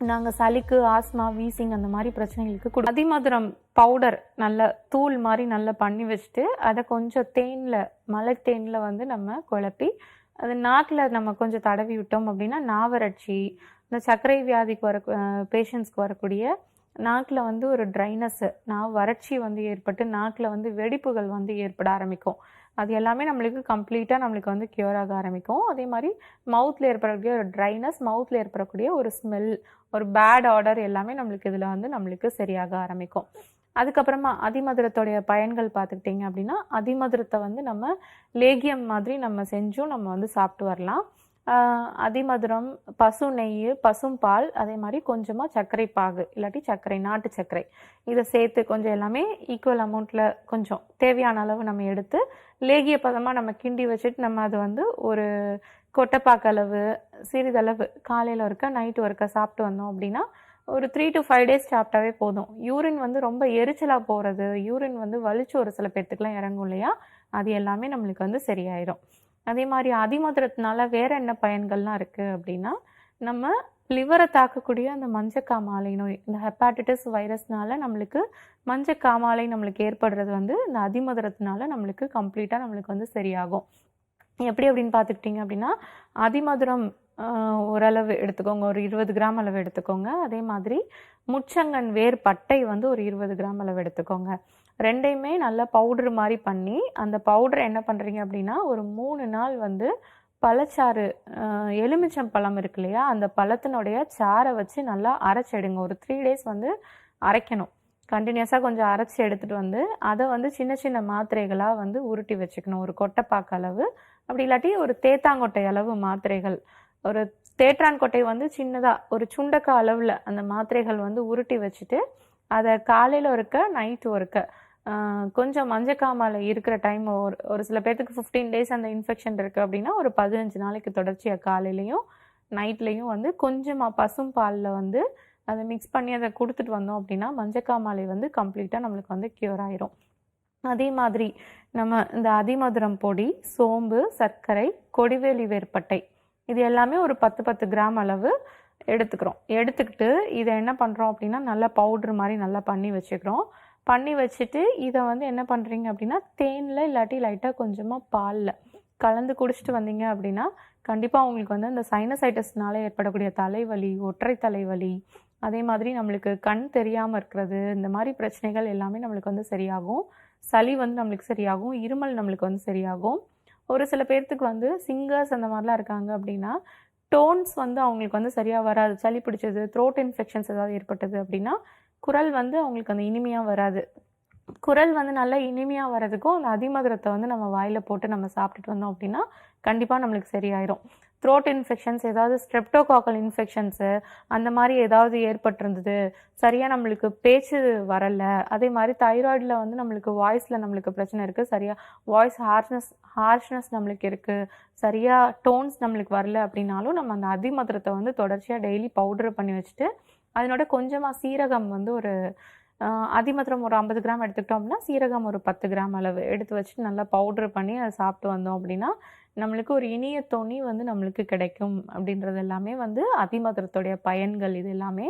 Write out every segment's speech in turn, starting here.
நாங்கள் சளிக்கு asthma wheezing அந்த மாதிரி பிரச்சனைகளுக்கு கொடு அதிமதுரம் பவுடர் நல்ல தூள் மாதிரி நல்லா பண்ணி வச்சுட்டு அதை கொஞ்சம் தேனில் மலை தேனில் வந்து நம்ம குழப்பி அது நாக்கில் நம்ம கொஞ்சம் தடவி விட்டோம் அப்படின்னா நாவறட்சி இந்த சர்க்கரை வியாதிக்கு வர பேஷண்ட்ஸ்க்கு வரக்கூடிய நாக்கில் வந்து ஒரு ட்ரைனஸ்ஸு நான் வறட்சி வந்து ஏற்பட்டு நாக்கில் வந்து வெடிப்புகள் வந்து ஏற்பட ஆரம்பிக்கும். அது எல்லாமே நம்மளுக்கு கம்ப்ளீட்டாக நம்மளுக்கு வந்து க்யூர் ஆக ஆரம்பிக்கும். அதே மாதிரி மவுத்தில் ஏற்படக்கூடிய ஒரு ட்ரைனஸ் மவுத்தில் ஏற்படக்கூடிய ஒரு ஸ்மெல் ஒரு பேட் ஆர்டர் எல்லாமே நம்மளுக்கு இதில் வந்து நம்மளுக்கு சரியாக ஆரம்பிக்கும். அதுக்கப்புறமா அதிமதுரத்தோடைய பயன்கள் பார்த்துக்கிட்டிங்க அப்படின்னா அதிமதுரத்தை வந்து நம்ம லேகியம் மாதிரி நம்ம செஞ்சும் நம்ம வந்து சாப்பிட்டு வரலாம். அதிமதுரம் பசு நெய் பசும்பால் அதே மாதிரி கொஞ்சமாக சர்க்கரை பாகு இல்லாட்டி சர்க்கரை நாட்டு சர்க்கரை. இதை சேர்த்து கொஞ்சம் எல்லாமே ஈக்குவல் அமௌண்ட்டில் கொஞ்சம் தேவையான அளவு நம்ம எடுத்து லேகிய பதமாக நம்ம கிண்டி வச்சுட்டு நம்ம அது வந்து ஒரு கொட்டைப்பாக்கு அளவு சிறிதளவு காலையில் ஒருக்க நைட்டு ஒருக்க சாப்பிட்டு வந்தோம் அப்படின்னா ஒரு த்ரீ டு ஃபைவ் டேஸ் சாப்பிட்டாவே போதும். யூரின் வந்து ரொம்ப எரிச்சலாக போகிறது யூரின் வந்து வலிச்சு ஒரு சில பேர்த்துக்குலாம் இறங்கும் இல்லையா? அது எல்லாமே நம்மளுக்கு வந்து சரியாயிடும் அதே மாதிரி அதிமதுரத்தினால வேற என்ன பயன்கள்லாம் இருக்குது அப்படின்னா நம்ம லிவரை தாக்கக்கூடிய அந்த மஞ்சக்காமாலை நோய் இந்த ஹெப்பாட்டிட்டிஸ் வைரஸ்னால நம்மளுக்கு மஞ்சக்காமாலை நம்மளுக்கு ஏற்படுறது வந்து இந்த அதிமதுரத்தினால நம்மளுக்கு கம்ப்ளீட்டாக நம்மளுக்கு வந்து சரியாகும். எப்படி அப்படின்னு பார்த்துக்கிட்டிங்க அப்படின்னா அதிமதுரம் ஓரளவு எடுத்துக்கோங்க ஒரு இருபது கிராம் அளவு எடுத்துக்கோங்க. அதே மாதிரி முச்சங்கன் வேர் பட்டை வந்து ஒரு இருபது கிராம் அளவு எடுத்துக்கோங்க. ரெண்டையுமே நல்லா பவுடர் மாதிரி பண்ணி அந்த பவுடர் என்ன பண்ணுறீங்க அப்படின்னா ஒரு மூணு நாள் வந்து பழச்சாறு எலுமிச்சம் பழம் இருக்கு இல்லையா அந்த பழத்தினுடைய சாறை வச்சு நல்லா அரைச்சிடுங்க. ஒரு த்ரீ டேஸ் வந்து அரைக்கணும். கண்டினியூஸாக கொஞ்சம் அரைச்சி எடுத்துகிட்டு வந்து அதை வந்து சின்ன சின்ன மாத்திரைகளாக வந்து உருட்டி வச்சுக்கணும். ஒரு கொட்டைப்பாக்கு அளவு. அப்படி இல்லாட்டி ஒரு தேத்தாங்கொட்டை அளவு மாத்திரைகள். ஒரு தேற்றான் கொட்டை வந்து சின்னதாக ஒரு சுண்டக்கா அளவில் அந்த மாத்திரைகள் வந்து உருட்டி வச்சுட்டு அதை காலையில் ஒருக்க நைட்டு ஒருக்க கொஞ்சம் மஞ்சக்காமலை இருக்கிற டைம் ஒரு ஒரு சில பேர்த்துக்கு ஃபிஃப்டீன் டேஸ் அந்த இன்ஃபெக்ஷன் இருக்குது அப்படின்னா ஒரு பதினஞ்சு நாளைக்கு தொடர்ச்சியாக காலையிலையும் நைட்லேயும் வந்து கொஞ்சமாக பசும் பாலில் வந்து அதை மிக்ஸ் பண்ணி அதை கொடுத்துட்டு வந்தோம் அப்படின்னா மஞ்சக்காமாலை வந்து கம்ப்ளீட்டாக நம்மளுக்கு வந்து க்யூர் ஆயிரும். அதே மாதிரி நம்ம இந்த அதிமதுரம் பொடி சோம்பு சர்க்கரை கொடிவேலி வேர்பட்டை இது எல்லாமே ஒரு பத்து பத்து கிராம் அளவு எடுத்துக்கிறோம். எடுத்துக்கிட்டு இதை என்ன பண்ணுறோம் அப்படின்னா நல்லா பவுட்ரு மாதிரி நல்லா பண்ணி வச்சுக்கிறோம். பண்ணி வச்சுட்டு இதை வந்து என்ன பண்ணுறீங்க அப்படின்னா தேனில் இல்லாட்டி லைட்டாக கொஞ்சமாக பாலில் கலந்து குடிச்சிட்டு வந்தீங்க அப்படின்னா கண்டிப்பாக உங்களுக்கு வந்து அந்த சைனசைட்டஸ்னால ஏற்படக்கூடிய தலைவலி ஒற்றை தலைவலி அதே மாதிரி நம்மளுக்கு கண் தெரியாமல் இருக்கிறது இந்த மாதிரி பிரச்சனைகள் எல்லாமே நம்மளுக்கு வந்து சரியாகும். சளி வந்து நம்மளுக்கு சரியாகும். இருமல் நம்மளுக்கு வந்து சரியாகும். ஒரு சில பேர்த்துக்கு வந்து சிங்கர்ஸ் அந்த மாதிரிலாம் இருக்காங்க அப்படின்னா டோன்ஸ் வந்து அவங்களுக்கு வந்து சரியாக வராது. சளி பிடிச்சது த்ரோட் இன்ஃபெக்ஷன்ஸ் ஏதாவது ஏற்பட்டது அப்படின்னா குரல் வந்து அவங்களுக்கு அந்த இனிமையாக வராது. குரல் வந்து நல்லா இனிமையாக வர்றதுக்கும் அந்த அதிமதுரத்தை வந்து நம்ம வாயில் போட்டு நம்ம சாப்பிட்டுட்டு வந்தோம் அப்படின்னா கண்டிப்பாக நம்மளுக்கு சரியாயிரும். த்ரோட் இன்ஃபெக்ஷன்ஸ் ஏதாவது ஸ்ட்ரெப்டோகாக்கல் இன்ஃபெக்ஷன்ஸு அந்த மாதிரி ஏதாவது ஏற்பட்டிருந்தது சரியாக நம்மளுக்கு பேச்சு வரலை அதே மாதிரி தைராய்டில் வந்து நம்மளுக்கு வாய்ஸில் நம்மளுக்கு பிரச்சனை இருக்குது சரியாக வாய்ஸ் ஹார்ஷ்னஸ் ஹார்ஷ்னஸ் நம்மளுக்கு இருக்குது சரியாக டோன்ஸ் நம்மளுக்கு வரல அப்படின்னாலும் நம்ம அந்த அதிமதுரத்தை வந்து தொடர்ச்சியாக டெய்லி பவுடர் பண்ணி வச்சுட்டு அதனோட கொஞ்சமாக சீரகம் வந்து ஒரு அதிமதுரம் ஒரு ஐம்பது கிராம் எடுத்துக்கிட்டோம்னா சீரகம் ஒரு பத்து கிராம் அளவு எடுத்து வச்சுட்டு நல்லா பவுடர் பண்ணி அதை சாப்பிட்டு வந்தோம் அப்படின்னா நம்மளுக்கு ஒரு இனிய தொனி வந்து நம்மளுக்கு கிடைக்கும் அப்படின்றது எல்லாமே வந்து அதிமதுரத்துடைய பயன்கள் இது எல்லாமே.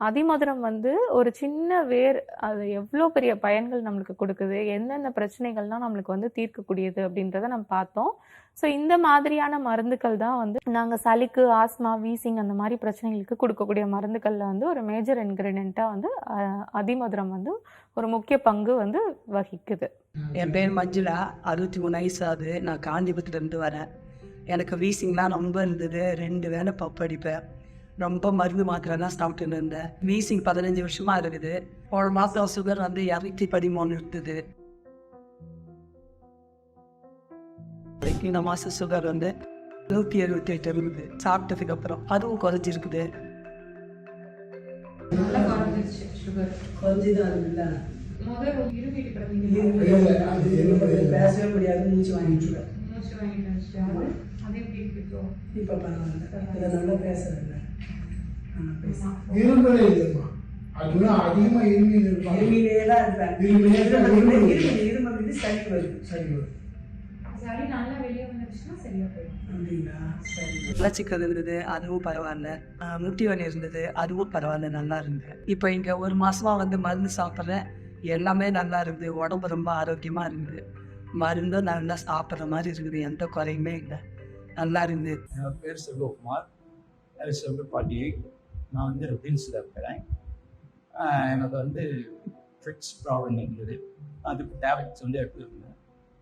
அதிமதுரம் வந்து ஒரு சின்ன வேர் அது எவ்வளோ பெரிய பயன்கள் நம்மளுக்கு கொடுக்குது எந்தெந்த பிரச்சனைகள்லாம் நம்மளுக்கு வந்து தீர்க்கக்கூடியது அப்படின்றத நம்ம பார்த்தோம். ஸோ இந்த மாதிரியான மருந்துகள் தான் வந்து நாங்கள் சளிக்கு ஆஸ்மா வீசிங் அந்த மாதிரி பிரச்சனைகளுக்கு கொடுக்கக்கூடிய மருந்துகளில் வந்து ஒரு மேஜர் இன்க்ரீடியண்ட்டாக வந்து அதிமதுரம் வந்து ஒரு முக்கிய பங்கு வந்து வகிக்குது. என் பேர் மஞ்சுளா. அறுபத்தி மூணு வயசு ஆகுது. நான் காஞ்சிபுரத்துலேருந்து வரேன். எனக்கு வீசிங்லாம் ரொம்ப இருந்தது. ரெண்டு வேளை பப்படிப்பேன் ரொம்ப மருந்து மாத்திரை தான் சாப்பிட்டுன்னு இருந்தேன். வீசிங் பதினஞ்சு வருஷமாக இருக்குது. ஒரு மாதம் சுகர் வந்து இரநூத்தி பதிமூணு இருந்தது. இந்த மாதம் சுகர் வந்து நூற்றி எழுபத்தி எட்டு இருக்குது. சாப்பிட்டதுக்கு அப்புறம் அதுவும் குறைஞ்சிருக்குது. பேசவே முடியாது மூச்சு வாங்கிட்டு இப்போ பரவாயில்ல இதை நல்லா பேசுறேன் இரும்பலே இல்லைம்மா. அதுதான் அதிகமா இருமியில் இருப்பாங்க. இருமிலே தான் இருப்பேன். இருமிலே தான் இருமல் இது சளி வருது சரி வரும். சளி நல்லா வெளியே வந்து இருந்துச்சுன்னா சரியா போயிடும். அப்படிங்களா? சரி. மலச்சிக்கல் இருந்தது அதுவும் பரவாயில்ல. முட்டி வலி இருந்தது அதுவும் பரவாயில்ல நல்லா இருந்தது. இப்போ இங்கே ஒரு மாசமா வந்து மருந்து சாப்பிட்றேன் எல்லாமே நல்லா இருக்குது உடம்பு ரொம்ப ஆரோக்கியமா இருக்குது. மருந்தும் நல்லா சாப்பிட்ற மாதிரி இருக்குது எந்த குறையுமே இல்லை. நல்லா இருந்தது என்னோட பேர் செல்வகுமார். அது செல்வப்பாட்டி நான் வந்து ரிபில்ஸில் இருக்கிறேன். எனக்கு வந்து ஃபிட்ஸ் ப்ராப்ளம் இருந்தது. அதுக்கு டேப்லெட்ஸ் வந்து எடுத்துருந்தேன்.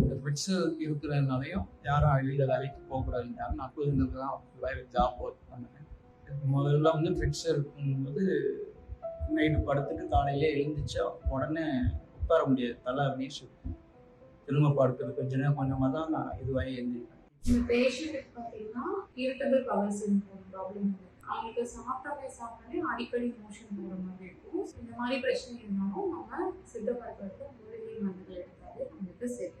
இந்த பிரச்சனை இருக்கிறதுனாலையும் யாரும் வெளியில் வேலைக்கு போகக்கூடாதுன்னு நான் குழந்தைங்க தான் வேலை ஜாப் ஒர்க் பண்ணேன். முதல்ல வந்து ஃபிட்ஸ் இருக்கும்போது நைட்டு படுத்துட்டு காலையிலே எழுந்துச்சா உடனே உட்கார முடியாது. தலை அப்படியே சுற்றும் திரும்ப படுக்கிறது. கொஞ்ச நேரம் கொஞ்சமாக தான் நான் இதுவாகி எழுந்திருக்கேன் இந்த பேஷண்ட்டுக்கு பார்த்தீங்கன்னா இரிட்டபிள் பவர் சிண்ட்ரோம் ப்ராப்ளம் அவங்களுக்கு சாப்பிட்டாலே சாப்பிட்டாலே அடிக்கடி மோஷன் போகிற மாதிரி இருக்கும். இந்த மாதிரி பிரச்சனை இருந்தாலும் நம்ம சித்த மருத்துவத்தில் மூலிகை மருந்துகள் எடுத்தாலே நம்மளுக்கு செட்